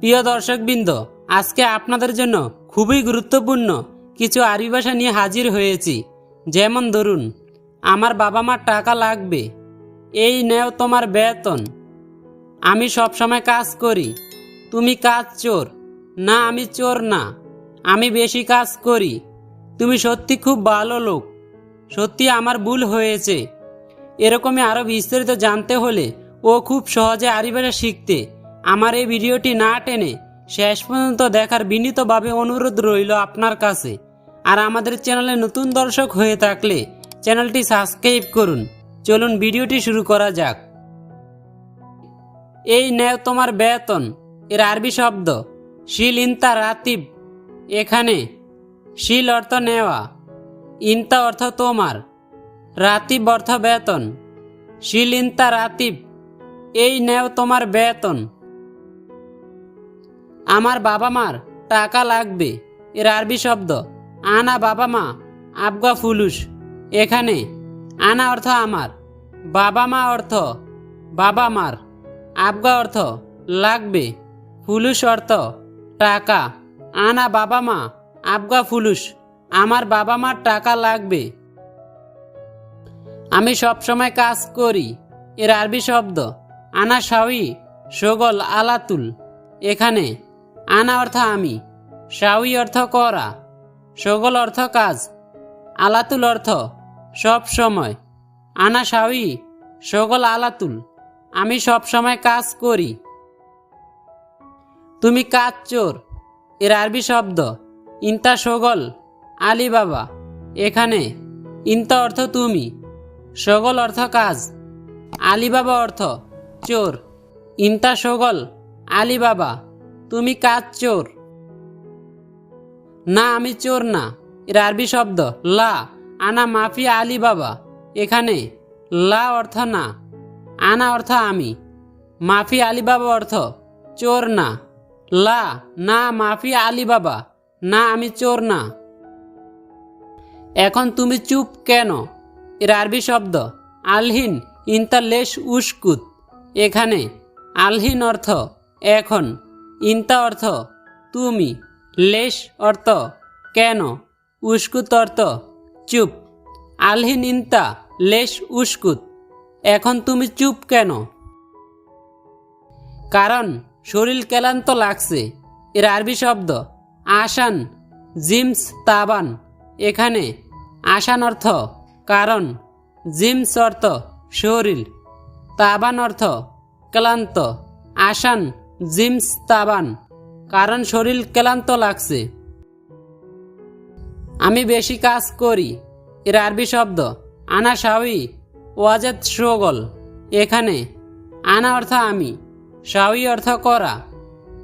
প্রিয় দর্শকবৃন্দ, আজকে আপনাদের জন্য খুবই গুরুত্বপূর্ণ কিছু আরবি ভাষা নিয়ে হাজির হয়েছি। যেমন ধরুন, আমার বাবা মার টাকা লাগবে, এই নেও তোমার বেতন, আমি সব সময় কাজ করি, তুমি কাজ চোর, না, আমি চোর না, আমি বেশি কাজ করি, তুমি সত্যি খুব ভালো লোক, সত্যি আমার ভুল হয়েছে। এরকমই আরও বিস্তারিত জানতে হলে ও খুব সহজে আরবি ভাষা শিখতে আমার এই ভিডিওটি না টেনে শেষ পর্যন্ত দেখার বিনীতভাবে অনুরোধ রইল আপনার কাছে। আর আমাদের চ্যানেলে নতুন দর্শক হয়ে থাকলে চ্যানেলটি সাবস্ক্রাইব করুন। চলুন ভিডিওটি শুরু করা যাক। এই নেও তোমার বেতন। এর আরবি শব্দ, শিল ইন্তা রাতিব। এখানে, শিল অর্থ নেওয়া। ইন্তা অর্থ তোমার। রাতিব অর্থ বেতন। শিল ইন্তা রাতিব। এই নেও তোমার বেতন। আমার বাবা মার টাকা লাগবে, এর আরবি শব্দ। আনা বাবা মা, আবগা ফুলুস। এখানে, আনা অর্থ আমার, বাবা মা অর্থ, বাবা মার। আবগা অর্থ লাগবে, ফুলুস অর্থ টাকা। আনা বাবা মা, আবগা ফুলুস, আমার বাবা মার টাকা লাগবে। আমি সব সময় কাজ করি, এর আরবি শব্দ, আনা শাওই সগল আলাতুল। এখানে আনা অর্থ আমি। সাউই অর্থ করা। সগল অর্থ কাজ। আলাতুল অর্থ সব সময়। আনা সাউই, সগল আলাতুল। আমি সব সময় কাজ করি। তুমি কাজ চোর। এর আরবি শব্দ, ইন্তা সগল, আলী বাবা। এখানে, ইন্তা অর্থ তুমি। সগল অর্থ কাজ। আলিবাবা অর্থ চোর। ইন্তা সগল আলিবাবা তুমি কাজ চোর। না, আমি চোর না। এর আরবি শব্দ, লা। আনা মাফি আলী বাবা। এখানে, লা অর্থ না। আনা অর্থ আমি। মাফি আলী বাবা অর্থ, চোর না। লা, না, মাফি আলী বাবা। না, আমি চোর না। এখন তুমি চুপ কেন? এর আরবি শব্দ, আলহিন ইন্তা লেশ উস্কুত। এখানে, আলহিন অর্থ, এখন। ইন্তা অর্থ, তুমি লেশ অর্থ, কেন উস্কুত অর্থ, চুপ আলহিন ইন্তা লেশ উস্কুত এখন তুমি চুপ কেন? কারণ, শরীর ক্লান্ত লাগছে, এর আরবি শব্দ আসান জিমস তাবান এখানে আসান অর্থ, কারণ জিমস অর্থ, শরীর তাবান অর্থ, ক্লান্ত আসান জিমস তাবান, কারণ শরীর ক্লান্ত লাগছে। আমি বেশি কাজ করি, এর আরবি শব্দ, আনা শাওই ওয়াজেদ শোগল। এখানে, আনা অর্থ আমি শাওই অর্থ করা,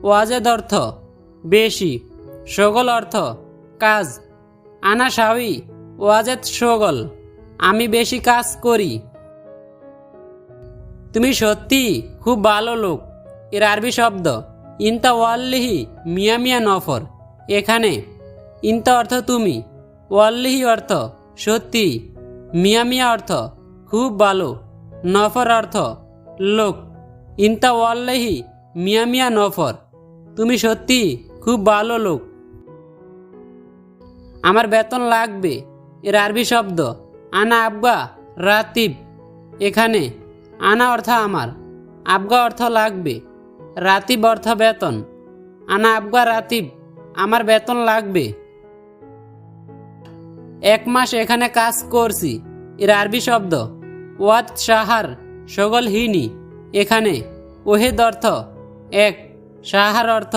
ওয়াজেদ অর্থ বেশি, শোগল অর্থ কাজ। আনা শাওই ওয়াজেদ শোগল, আমি বেশি কাজ করি। তুমি সত্যি খুব ভালো লোক। এর আরবি শব্দ, ইনতা ওয়াল্লিহি মিয়া মিয়া নফর। এখানে, ইনতা অর্থ তুমি, ওয়াল্লিহি অর্থ সত্যি, মিয়া মিয়া অর্থ খুব ভালো, নফর অর্থ লোক। ইনতা ওয়াল্লিহি মিয়া মিয়া নফর, তুমি সত্যি খুব ভালো লোক। আমার বেতন লাগবে, এর আরবি শব্দ, আনা আবগা রাতিব। এখানে, আনা অর্থ আমার, আবগা অর্থ লাগবে। রাতিব অর্থ বেতন। আনা আবগা রাতিব, আমার বেতন লাগবে। এক মাস এখানে কাজ করছি, এর আরবি শব্দ। ওয়াত সাহার, সগল হিনি। এখানে ওহেদ অর্থ এক, সাহার অর্থ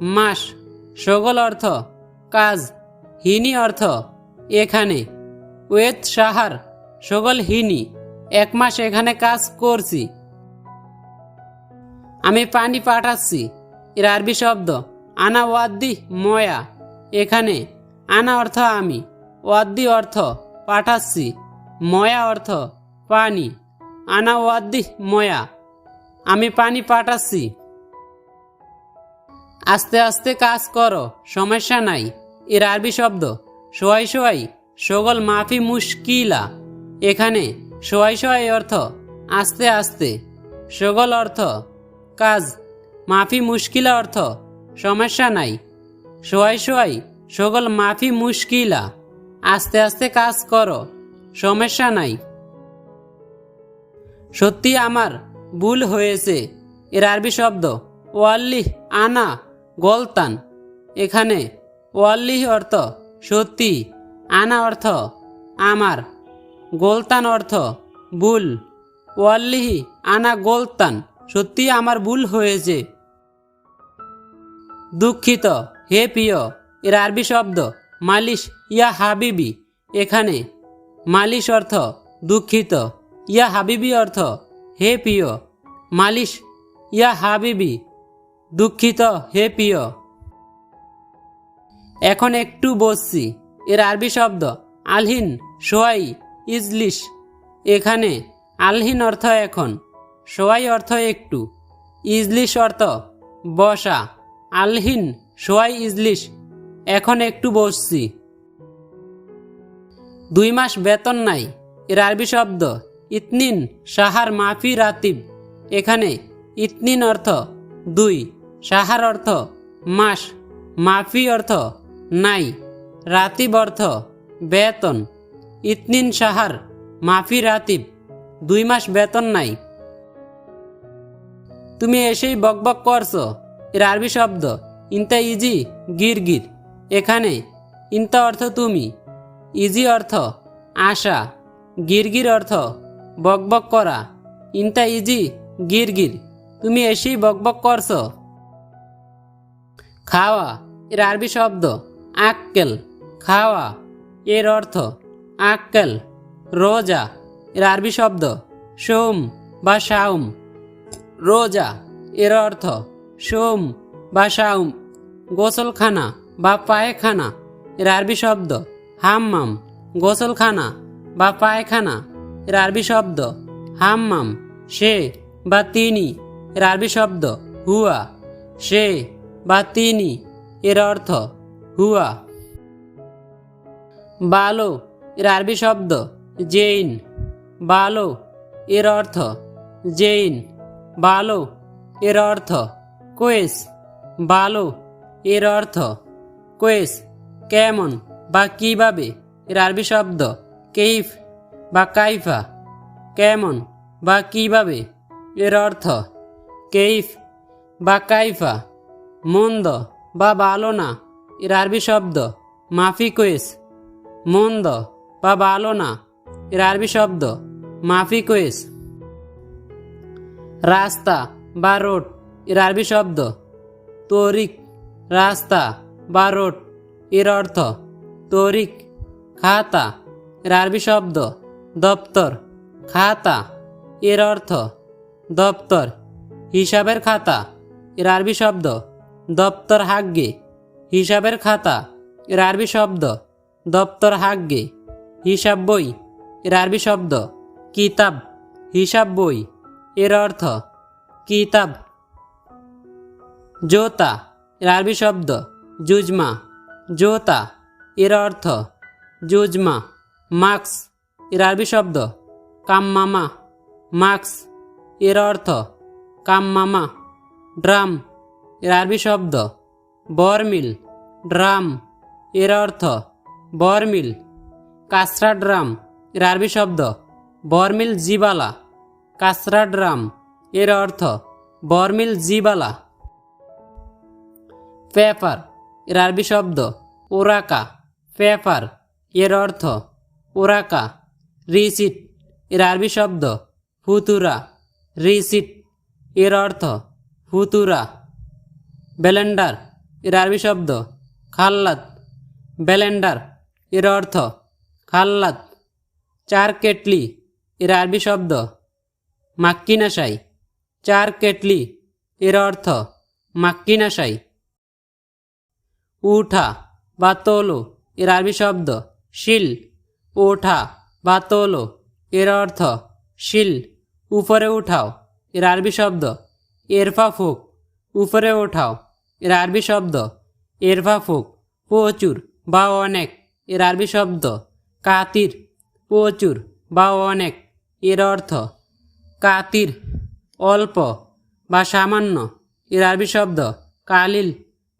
মাস, সগল অর্থ কাজ। হিনি অর্থ এখানে ওয়েত সাহার, সগল হিনি। এক মাস এখানে কাজ করছি আমি পানি পাঠাচ্ছি। এর আরবি শব্দ, আনা ওয়াদ্দি ময়া। এখানে, আনা অর্থ আমি, ওয়াদ্দি অর্থ পাঠাচ্ছি, ময়া অর্থ পানি, আনা ওয়াদ্দি ময়া। আমি পানি পাঠাচ্ছি। আস্তে আস্তে কাজ করো, সমস্যা নাই। এর আরবি শব্দ, সোয়াই সোয়াই, সগল মাফি মুশকিলা। এখানে, সোয়াই সোয়াই অর্থ আস্তে আস্তে, সগল অর্থ কাজ। মাফি মুশকিলা অর্থ, সমস্যা নাই। সোয়াই সোয়াই সকল মাফি মুশকিলা। আস্তে আস্তে কাজ করো, সমস্যা নাই। সত্যি আমার ভুল হয়েছে, এর আরবি শব্দ, ওয়াল্লিহ আনা গলতান। এখানে ওয়াল্লিহ অর্থ, সত্যি। আনা অর্থ, আমার। গোলতান অর্থ, ভুল। ওয়াল্লিহি আনা গোলতান। সত্যি আমার ভুল হয়েছে। দুঃখিত, হে প্রিয়, এর আরবি শব্দ, মালিশ, ইয়া হাবিবি, এখানে। মালিশ অর্থ, দুঃখিত। ইয়া হাবিবি অর্থ, হে প্রিয়। মালিশ, ইয়া হাবিবি, দুঃখিত, হে প্রিয়। এখন একটু বসছি। এর আরবি শব্দ, আলহিন, সোয়াই, ইজলিশ, এখানে। আলহিন অর্থ এখন। সোয়াই অর্থ একটু। ইজলিশ অর্থ, বসা। আলহিন সোয়াই ইজলিশ, এখন একটু বসছি। দুই মাস বেতন নাই, এর আরবি শব্দ, ইতনিন, সাহার মাফি রাতিব। এখানে ইতনিন অর্থ, দুই। সাহার অর্থ, মাস। মাফি অর্থ, নাই। রাতিব অর্থ, বেতন। ইতনিন, সাহার মাফি রাতিব। দুই মাস বেতন নাই তুমি এসেই বকবক করছ। এর আরবি শব্দ, ইনতা ইজি, গির গির। এখানে, ইনতা অর্থ তুমি। ইজি অর্থ, আশা। গিরগির অর্থ বকবক করা। ইনতা ইজি গিরগির তুমি এসেই বকবক করছ। খাওয়া, এর আরবি শব্দ, আক্কেল। খাওয়া, এর অর্থ, আক্কেল। রোজা, এর আরবি শব্দ, সোম বা শাউম রোজা, এর অর্থ সোম বা শাউম গোসলখানা বা পায়খানা, এর আরবি শব্দ হাম্মাম, গোসলখানা বা পায়খানা, এর আরবি শব্দ হাম্মাম, সে বা তিনি, এর আরবি শব্দ হুয়া, সে বা তিনি, এর অর্থ হুয়া। বালো, এর আরবি শব্দ জেইন, বালো, এর অর্থ জেইন। বালো, এর অর্থ কোয়েস বালো, এর অর্থ কোয়েস কেমন বা কীভাবে এর আরবি শব্দ কেইফ বা কাইফা? কেমন বা কীভাবে এর অর্থ কেইফ বা কাইফা? মন্দ বা ভালো না এর আরবি শব্দ মাফি কোয়েস মন্দ বা ভালো না এর আরবি শব্দ মাফি কোয়েস রাস্তা বা রোডের আরবি শব্দ। তরিক, রাস্তা বা রোডের অর্থ তরিক, খাতা, এর আরবি শব্দ দপ্তর। খাতা, এর অর্থ দপ্তর। হিসাবের খাতা, এর আরবি শব্দ দপ্তর হাগ্গে হিসাবের খাতা, এর আরবি শব্দ দপ্তর হাগ্গে হিসাব বই, এর আরবি শব্দ কিতাব। হিসাব বই এর অর্থ কিতাব। জোতা এর আরবি শব্দ জুজমা জোতা, এর অর্থ জুজমা মাক্স এর আরবি শব্দ, কাম্মামা। মাক্স এর অর্থ কাম্মামা। ড্রাম এর আরবি শব্দ, বরমিল। ড্রাম, এর অর্থ বরমিল। কাসরা ড্রাম এর আরবি শব্দ, বরমিল জিবালা। কাসরা ড্রাম এর অর্থ বরমিল জিবালা। পেপার এর আরবি শব্দ ওরাকা। পেপার এর অর্থ ওরাকা। রিসিট, এর আরবি শব্দ ফুতুরা রিসিট, এর অর্থ ফুতুরা ব্যালেন্ডার, এর আরবি শব্দ খাল্লাত। ব্যালেন্ডার, এর অর্থ খাল্লাত। চার কেটলি, এর আরবি শব্দ মাক্কিনাশাই। চার কেটলি, এর অর্থ মাক্কিনাশাই। উঠা, বা তোলো, এর আরবি শব্দ শিল। ওঠা, বা তোলো, এর অর্থ শিল। উপরে উঠাও, এর আরবি শব্দ এরফা ফুক। উপরে ওঠাও এর আরবি শব্দ এরফা ফুক। প্রচুর, বা অনেক, এর আরবি শব্দ কাতির। প্রচুর, বা অনেক, এর অর্থ কাতির, অল্প বা সামান্য, এর আরবি শব্দ কালিল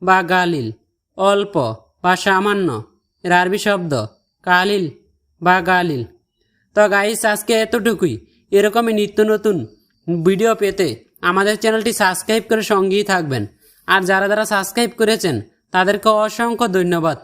বা গালিল। অল্প বা সামান্য, এর আরবি শব্দ কালিল বা গালিল। তো গাইস আজকে এতটুকুই। এরকমই নিত্য নতুন ভিডিও পেতে আমাদের চ্যানেলটি সাবস্ক্রাইব করে সঙ্গেই থাকবেন। আর যারা যারা সাবস্ক্রাইব করেছেন, তাদেরকে অসংখ্য ধন্যবাদ।